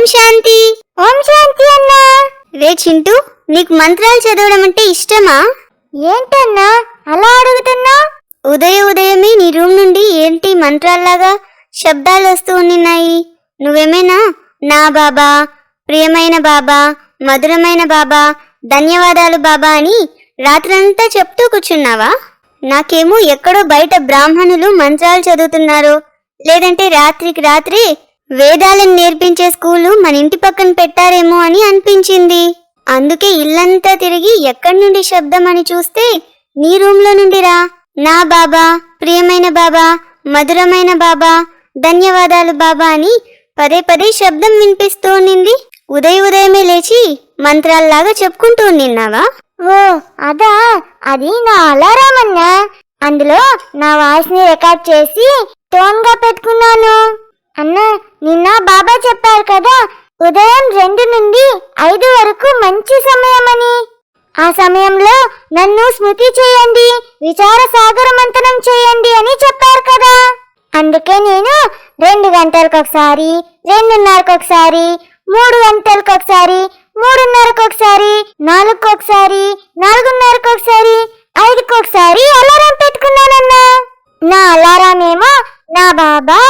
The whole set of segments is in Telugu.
ఓం శాంతి. ఓం శాంతి అన్నా. రే చింటూ నీకు మంత్రాలు చదవడం అంటే ఇష్టమా? ఏంటన్నా? అలా అడుగుతున్నా? ఉదయ ఉదయమే నీ రూమ్ నుండి ఏంటి మంత్రాల్లాగా శబ్దాలు వస్తూ ఉన్నాయి నువ్వేమైనా? నా బాబా ప్రియమైన బాబా మధురమైన బాబా ధన్యవాదాలు బాబా అని రాత్రంతా చెప్తూ కూర్చున్నావా? నాకేమో ఎక్కడో బయట బ్రాహ్మణులు మంత్రాలు చదువుతున్నారు లేదంటే రాత్రికి రాత్రి వేదాలను నేర్పించే స్కూలు మన ఇంటి పక్కన పెట్టారేమో అని అనిపించింది. అందుకే ఇల్లంతా తిరిగి ఎక్కడి నుండి శబ్దం అని చూస్తే నీ రూమ్లో నుండిరా నా బాబా ప్రియమైన బాబా మధురమైన బాబా ధన్యవాదాలు బాబా అని పదే పదే శబ్దం వినిపిస్తూ ఉండింది. ఉదయ ఉదయమే లేచి మంత్రాల్లాగా చెప్పుకుంటూ నిన్నావా? ఓ అదా అది నా అలారం అన్నా. అందులో నా వాయిస్ని రికార్డ్ చేసి టోన్గా పెట్టుకున్నాను. అన్నా నిన్న బాబా చెప్పారు కదా ఉదయం రెండు నుండి ఐదు వరకు మంచి సమయం అని ఆ సమయంలో నన్ను స్మృతి చేయండి విచార సాగర మంతనం చేయండి అని చెప్పారు కదా. అందుకే నేను రెండు గంటలకు ఒకసారి రెండున్నరకు ఒకసారి మూడు గంటలకు ఒకసారి మూడున్నరకు ఒకసారి నాలుగుకి ఒకసారి నాలుగున్నరకు ఒకసారి ఐదుకు ఒకసారి అలారం పెట్టుకున్నానన్నా. నా అలారం ఏమో నా బాబా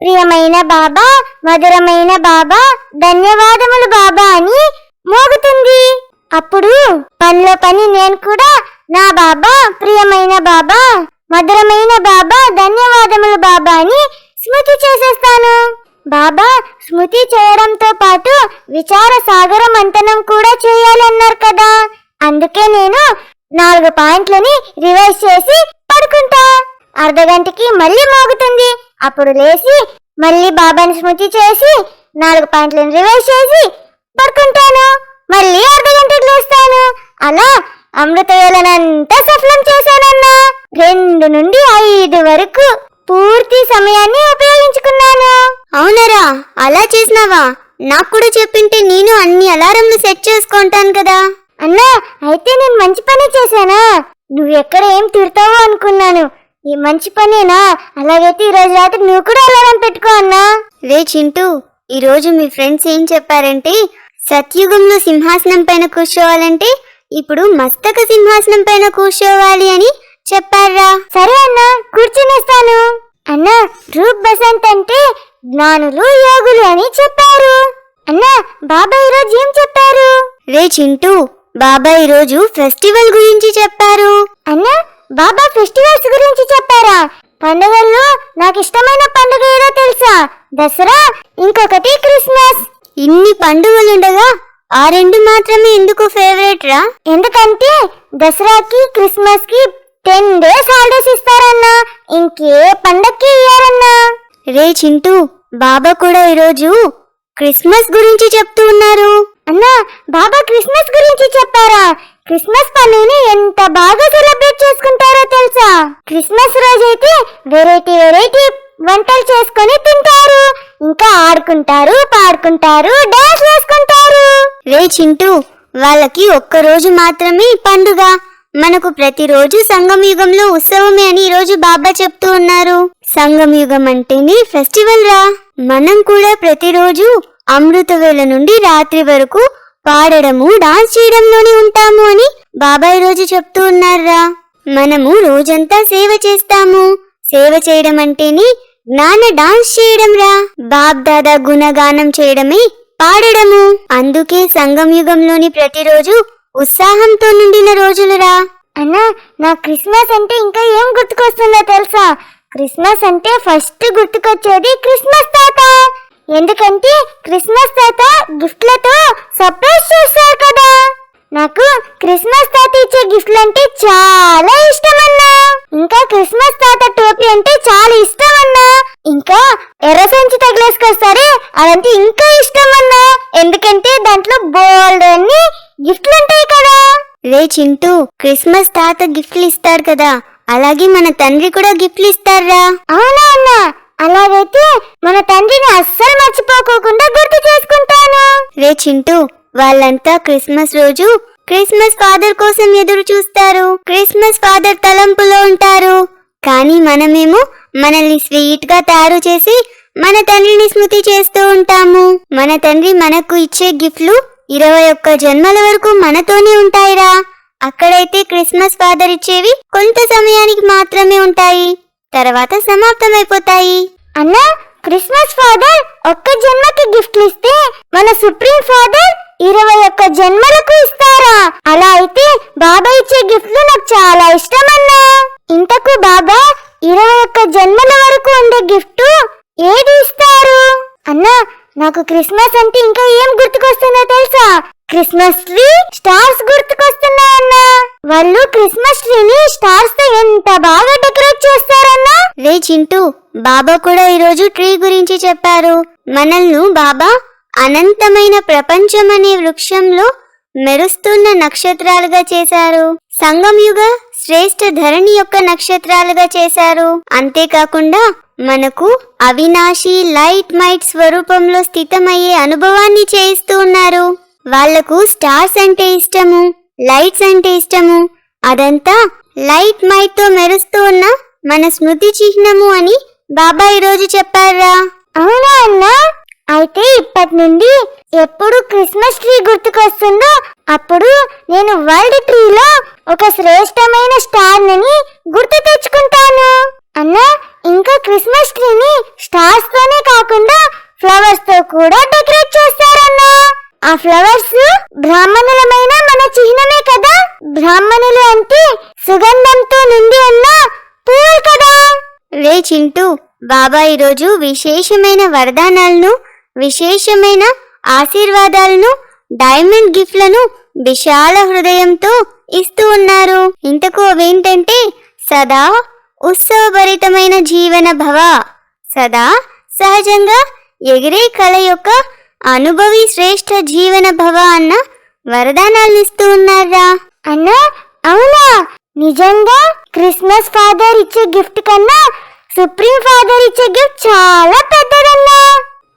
ప్రియమైన బాబా మధురమైన బాబా ధన్యవాదములు బాబా అని మోగుతుంది. అప్పుడు పనిలో పని నేను కూడా నా బాబా ప్రియమైన బాబా మధురమైన బాబా ధన్యవాదములు బాబా అని స్మృతి చేసేస్తాను. బాబా స్మృతి చేయడంతో పాటు విచార సాగర మంతనం కూడా చేయాలన్నారు కదా. అందుకే నేను నాలుగు పాయింట్లని రివైజ్ చేసి పడుకుంటా. అర్ధగంటకి మళ్ళీ మోగుతుంది. అప్పుడు లేచి మళ్ళీ బాబాని స్మృతి చేసి నాలుగు పాయింట్లను రివైజ్ చేసి పడుకుంటాను. మళ్ళీ అర్ధ గంటకు లేస్తాను. అలా అమృత వేలనంతా సఫలం చేశానన్నా. రెండు నుండి ఐదు వరకు పూర్తి సమయాన్ని ఉపయోగించుకున్నాను. అవునరా అలా చేసినావా? నాకు కూడా చెప్పింటే నేను అన్ని అలారంలు సెట్ చేసుకుంటాను కదా. అన్నా అయితే నేను మంచి పని చేశానా? నువ్వు ఎక్కడ ఏం తిడతావో అనుకున్నాను. ఈ మంచి పనేనా? అలాగైతే ఈ రోజు రాత్రి నువ్వు కూడా అలారం పెట్టుకో అన్నా. రే చింటూ ఈరోజు మీ ఫ్రెండ్స్ ఏం చెప్పారంటే సత్యుగంలో సింహాసనం పైన కూర్చోవాలంటే ఇప్పుడు మస్తక సింహాసనం పైన కూర్చోవాలి అని చెప్పారా సరే అన్నా కూర్చునేస్తాను. అన్నా రూప్ బసంత్ అంటే జ్ఞానులు యోగులు అని చెప్పారు. అన్నా బాబా ఈరోజు ఏం చెప్పారు? రే చింటూ బాబా ఈరోజు ఫెస్టివల్ గురించి చెప్పారు. అన్నా బాబా ఫెస్టివల్స్ గురించి చెప్పారా? పండుగల్లో నాకు ఇష్టమైన పండుగ ఏదో తెలుసా? దసరా ఇంకొకటి క్రిస్మస్. ఇన్ని పండుగలుండగా ఆ రెండు మాత్రమే ఎందుకు ఫేవరెట్ రా? ఎందుకంటే దసరాకి క్రిస్మస్కి టెన్ డేస్ హాలిడేస్ ఇస్తారన్నా. ఇంకే పండక్కి ఇయ్యారన్నా. రే చింటూ బాబా కూడా ఈరోజు క్రిస్మస్ గురించి చెప్తూ ఉన్నారు. అన్నా బాబా క్రిస్మస్ గురించి చెప్పారా? క్రిస్మస్ పండుగని ఎంత బాగా సెలబ్రేట్ చేసుకుంటారో తెలుసా? క్రిస్మస్ రోజైతే వెరైటీ వెరైటీ వంటలు చేసుకొని తింటారు. ఇంకా ఆడుకుంటారు పాడుకుంటారు డాన్స్ వేసుకుంటారు. రే చింటూ వాళ్ళకి ఒక్క రోజు మాత్రమే పండుగ. మనకు ప్రతిరోజు సంగం యుగంలో ఉత్సవమే అని ఈరోజు బాబా చెప్తూ ఉన్నారు. సంగం యుగం అంటేనే ఫెస్టివల్ రా. మనం కూడా ప్రతిరోజు అమృత వేళ నుండి రాత్రి వరకు పాడడము డాన్స్ చేయడంలోనే ఉంటాము అని బాబాయ్ రోజు చెప్తూ ఉన్నారా? మనము రోజంతా సేవ చేస్తాము. సేవ చేయడం అంటేనే జ్ఞాన డాన్స్ చేయడం రా. బాబ్ దాదా గుణగానం చేయడమే పాడడము. అందుకే సంగం యుగంలోని ప్రతిరోజు ఉత్సాహంతో నిండిన రోజులురా అన్నా నా క్రిస్మస్ అంటే ఇంకా ఏం గుర్తుకొస్తుందో తెలుసా? క్రిస్మస్ అంటే ఫస్ట్ గుర్తుకొచ్చేది క్రిస్మస్ తాత. ఎందుకంటే క్రిస్మస్ తాత గిఫ్ట్లతో సర్ప్రైజ్ చేస్తారు కదా. నాకు క్రిస్మస్ తాత ఇచ్చే గిఫ్ట్లు అంటే చాలా ఇష్టం అన్నా ఇంకా క్రిస్మస్ తాత టోపీ అంటే చాలా ఇష్టం అన్నా ఇంకా ఎర్ర సంచి తగిలేసుకొస్తారే అదంటే ఇంకా ఇష్టం అన్నా ఎందుకంటే దాంట్లో బోల్డ్ అన్ని గిఫ్ట్లు ఉంటాయి కదా. రే చింటూ క్రిస్మస్ తాత గిఫ్ట్లు ఇస్తారు కదా. అలాగే మన తండ్రి కూడా గిఫ్ట్లు ఇస్తారా? అవునా అన్నా? అలాగైతే మన తండ్రిని అస్సలు మర్చిపోకోకుండా గుర్తు చేసుకుంటాను. రే చింటూ వాళ్ళంతా క్రిస్మస్ రోజు క్రిస్మస్ ఫాదర్ కోసం ఎదురు చూస్తారు. క్రిస్మస్ ఫాదర్ తలంపులో ఉంటారు. కానీ మనమేమో మనల్ని స్వీట్గా తయారు చేసి మన తండ్రిని స్మృతి చేస్తూ ఉంటాము. మన తండ్రి మనకు ఇచ్చే గిఫ్ట్లు ఇరవై ఒక్క జన్మల వరకు మనతోనే ఉంటాయిరా. అక్కడైతే క్రిస్మస్ ఫాదర్ ఇచ్చేవి కొంత సమయానికి మాత్రమే ఉంటాయి. తర్వాత సమాప్తమైపోతాయి. అన్నా క్రిస్మస్ ఫాదర్ ఒక్క జన్మకి గిఫ్ట్లు ఇస్తే మన సుప్రీం ఫాదర్ ఇరవై ఒక్క జన్మలకు ఇస్తారా? అలా అయితే బాబా ఇచ్చే గిఫ్ట్లు నాకు చాలా ఇష్టం అన్నా ఇంతకు బాబా ఇరవై ఒక్క జన్మల వరకు ఉండే గిఫ్ట్ ఏది ఇస్తారు? అన్నా నాకు క్రిస్మస్ అంటే ఇంకా ఏం గుర్తుకొస్తుందో తెలుసా? క్రిస్మస్ ట్రీ స్టార్స్ గుర్తుకొస్తున్నాయన్నా. వాళ్ళు క్రిస్మస్ ట్రీని స్టార్స్తో ఎంత బాగా డెకరేట్ చేస్తారన్నా? రే చింటూ బాబా కూడా ఈరోజు ట్రీ గురించి చెప్పారు. మనల్ని బాబా అనంతమైన ప్రపంచం అనే వృక్షంలో మెరుస్తున్న నక్షత్రాలుగా చేశారు. సంగం యుగ శ్రేష్ఠ ధరణి యొక్క నక్షత్రాలుగా చేశారు. అంతేకాకుండా మనకు అవినాశి లైట్ మైట్ స్వరూపంలో స్థితమయ్యే అనుభవాన్ని చేయిస్తూ ఉన్నారు. వాళ్ళకు స్టార్స్ అంటే ఇష్టము. లైట్స్ అంటే ఇష్టము. అదంతా లైట్ మైట్తో మెరుస్తూ ఉన్న మన స్మృతి చిహ్నము అని బాబా ఈరోజు చెప్పారా? అవునా అన్నా? అయితే ఇప్పటి నుండి ఎప్పుడు క్రిస్మస్ ట్రీ గుర్తుకొస్తుందో అప్పుడు నేను వరల్డ్ ట్రీలో ఒక శ్రేష్టమైన స్టార్ని గుర్తు తెచ్చుకుంటాను. అన్నా ఇంకా క్రిస్మస్ ట్రీని స్టార్స్ తోనే కాకుండా ఫ్లవర్స్తో కూడా డెకరేట్ చేస్తారన్నా ఆ ఫ్లవర్స్ బ్రాహ్మణులమైన మన చిహ్నమే కదా? బ్రాహ్మణులు అంటే సుగంధంతో నిండి ఉన్న పూలు కదా? రే చింటూ బాబా ఈరోజు విశేషమైన వరదానాలను విశేషమైన ఆశీర్వాదాలను డైమండ్ గిఫ్ట్లను విశాల హృదయంతో ఇస్తూ ఉన్నారు. ఇంతకు అవేంటంటే సదా ఉత్సవభరితమైన జీవన భవ సదా సహజంగా ఎగిరే కళ యొక్క అనుభవి శ్రేష్ఠ జీవన భవ అన్న వరదానాలు ఇస్తూ ఉన్నారా? అన్నా అవునా? నిజంగా క్రిస్మస్ ఫాదర్ ఇచ్చే గిఫ్ట్ కన్నా సుప్రీం ఫాదర్ ఇచ్చే గిఫ్ట్ చాలా పెద్దదన్నా.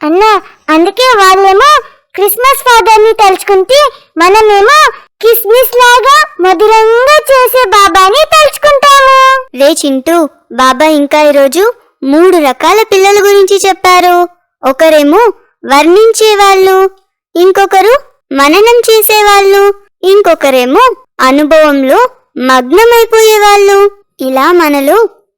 అన్నా అందుకే వాళ్ళేమో క్రిస్మస్ ఫాదర్ని తలుచుకుంటే మనమేమో కిస్మిస్ లాగా మధురంగా చేసే బాబాని తలుచుకుంటాము. రే చింటూ బాబా ఇంకా ఈరోజు మూడు రకాల పిల్లల గురించి చెప్పారు. ఒకరేమో వర్ణించేవాళ్ళు. ఇంకొకరు మననం చేసేవాళ్ళు. ఇంకొకరేమో అనుభవంలో మగ్నమైపోయేవాళ్ళు. ఇలా మనలో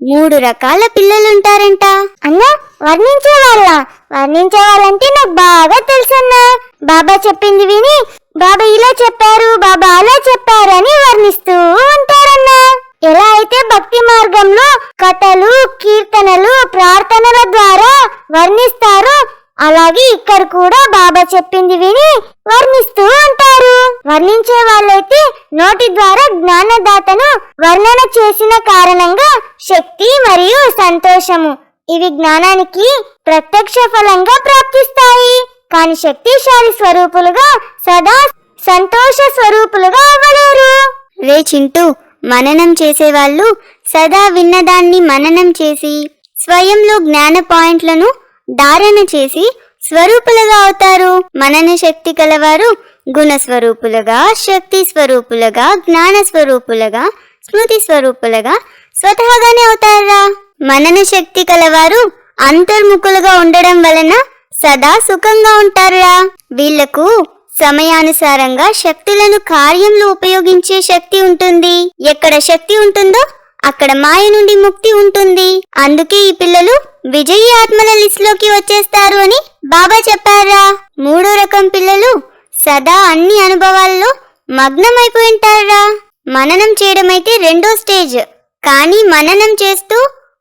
మూడు రకాల పిల్లలుంటారంట. అన్నా వర్ణించే వాళ్ళ వర్ణించే వాళ్ళంటే నాకు బాగా తెలుసన్నా. బాబా చెప్పింది విని బాబా ఇలా చెప్పారు బాబా అలా చెప్పారు అని వర్ణిస్తూ ఉంటారన్నా. ఎలా అయితే భక్తి మార్గంలో కథలు కీర్తనలు ప్రార్థనల ద్వారా వర్ణిస్తారో అలాగే ఇక్కడ కూడా బాబా చెప్పింది విని వర్ణిస్తూ ఉంటారు. వర్ణించే వాళ్ళైతే నోటి ద్వారా జ్ఞానదాతను వర్ణన చేసిన కారణంగా శక్తి మరియు సంతోషము ఇవి జ్ఞానానికి ప్రత్యక్ష ఫలంగా ప్రాప్తిస్తాయి. కాని శక్తిశాలి స్వరూపులుగా సదా సంతోష స్వరూపులుగా అవ్వలేరు. రే చింటూ మననం చేసేవాళ్ళు సదా విన్నదాన్ని మననం చేసి స్వయంలో జ్ఞాన పాయింట్లను ధారణ చేసి స్వరూపులుగా అవుతారు. మనన శక్తి కలవారు గుణ స్వరూపులుగా శక్తి స్వరూపులుగా జ్ఞాన స్వరూపులుగా స్మృతి స్వరూపులుగా స్వతహాగానే అవుతారా? మనన శక్తి కలవారు అంతర్ముఖులుగా ఉండడం వలన సదా సుఖంగా ఉంటారా? వీళ్ళకు సమయానుసారంగా శక్తులను కార్యంలో ఉపయోగించే శక్తి ఉంటుంది. ఎక్కడ శక్తి ఉంటుందో అక్కడ మాయ నుండి ముక్తి ఉంటుంది. అందుకే ఈ పిల్లలు విజయీ ఆత్మల లిస్టులోకి వచ్చేస్తారు అని బాబా చెప్పారా? మూడో రకం పిల్లలు సదా అన్ని అనుభవాల్లో మగ్నమైపోయి ఉంటారా మననం చేయడం అయితే రెండో స్టేజ్. కానీ మననం చేస్తూ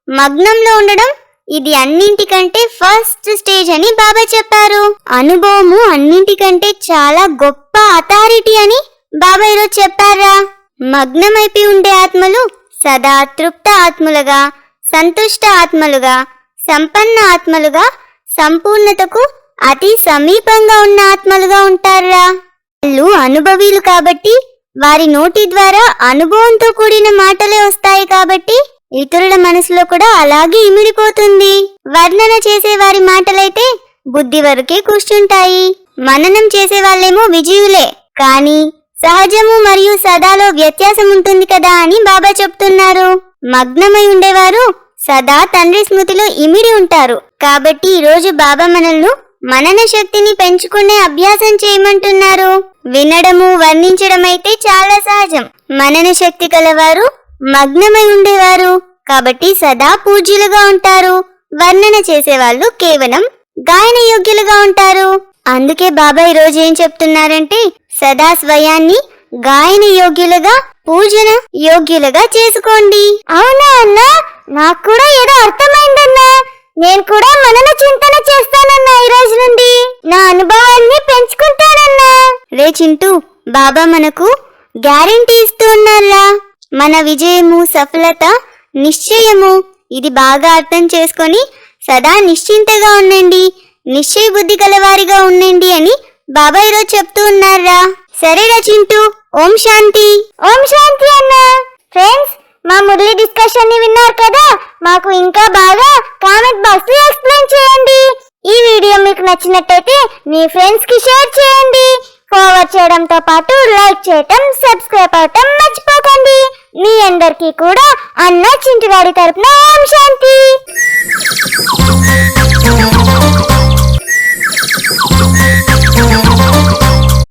మగ్నంలో ఉండడం ఇది అన్నింటికంటే ఫస్ట్ స్టేజ్ అని బాబా చెప్పారు. అనుభవము అన్నింటికంటే చాలా గొప్ప అథారిటీ అని బాబా ఈరోజు చెప్పారా? మగ్నమైపోయి ఉండే ఆత్మలు సదా తృప్త ఆత్మలుగా సంతుష్ట ఆత్మలుగా సంపన్న ఆత్మలుగా సంపూర్ణతకు అతి సమీపంగా ఉన్న ఆత్మలుగా ఉంటారా వాళ్ళు అనుభవీలు కాబట్టి వారి నోటి ద్వారా అనుభవంతో కూడిన మాటలే వస్తాయి కాబట్టి ఇతరుల మనసులో కూడా అలాగే ఇమిడిపోతుంది. వర్ణన చేసే వారి మాటలైతే బుద్ధి వరకే కూర్చుంటాయి. మననం చేసే వాళ్ళేమో విజయులే. కానీ సహజము మరియు సదాలో వ్యత్యాసం ఉంటుంది కదా అని బాబా చెప్తున్నారు. మగ్నమై ఉండేవారు సదా తండ్రి స్మృతిలో ఇమిడి ఉంటారు. కాబట్టి ఈరోజు బాబా మనల్ని మనన శక్తిని పెంచుకునే అభ్యాసం చేయమంటున్నారు. వినడము వర్ణించడం అయితే చాలా సహజం. మనన శక్తి కలవారు మగ్నమై ఉండేవారు. కాబట్టి సదా పూజ్యులుగా ఉంటారు. వర్ణన చేసేవాళ్ళు కేవలం గాయన యోగ్యులుగా ఉంటారు. అందుకే బాబా ఈరోజు రోజు ఏం చెప్తున్నారంటే సదా స్వయాన్ని గాయన యోగ్యులుగా పూజన యోగ్యులుగా చేసుకోండి. అవునా అన్నా? నాకు కూడా ఏదో అర్థమైందన్నా. నేను కూడా మనన చింతన చేస్తానన్నా ఈ రోజు నుండి. నా అనుభవాన్ని పెంచుకుంటానన్నా. రే చింటూ బాబా మనకు గ్యారెంటీ ఇస్తూ ఉన్నారా మన విజయము సఫలత నిశ్చయము. ఇది బాగా అర్థం చేసుకొని సదా నిశ్చింతగా ఉండండి. నిశ్చయ బుద్ధి గలవారిగా ఉండండి అని బాబా ఈరోజు చెప్తూ ఉన్నారా సరేరా చింటూ ఓం శాంతి. ఓం శాంతి అన్న. ఫ్రెండ్స్ మా మురళి డిస్కషన్ని విన్నారు కదా? మాకు ఇంకా బాగా కామెంట్ బాక్స్లో ఎక్స్ప్లెయిన్ చేయండి. ఈ వీడియో మీకు నచ్చినట్టయితే మీ ఫ్రెండ్స్కి షేర్ చేయండి. ఫార్వర్డ్ చేయడంతో పాటు లైక్ చేయటం సబ్స్క్రైబ్ అవటం మర్చిపోకండి. మీ అందరికీ కూడా అన్న చింటివాడి తరపున ఓం శాంతి.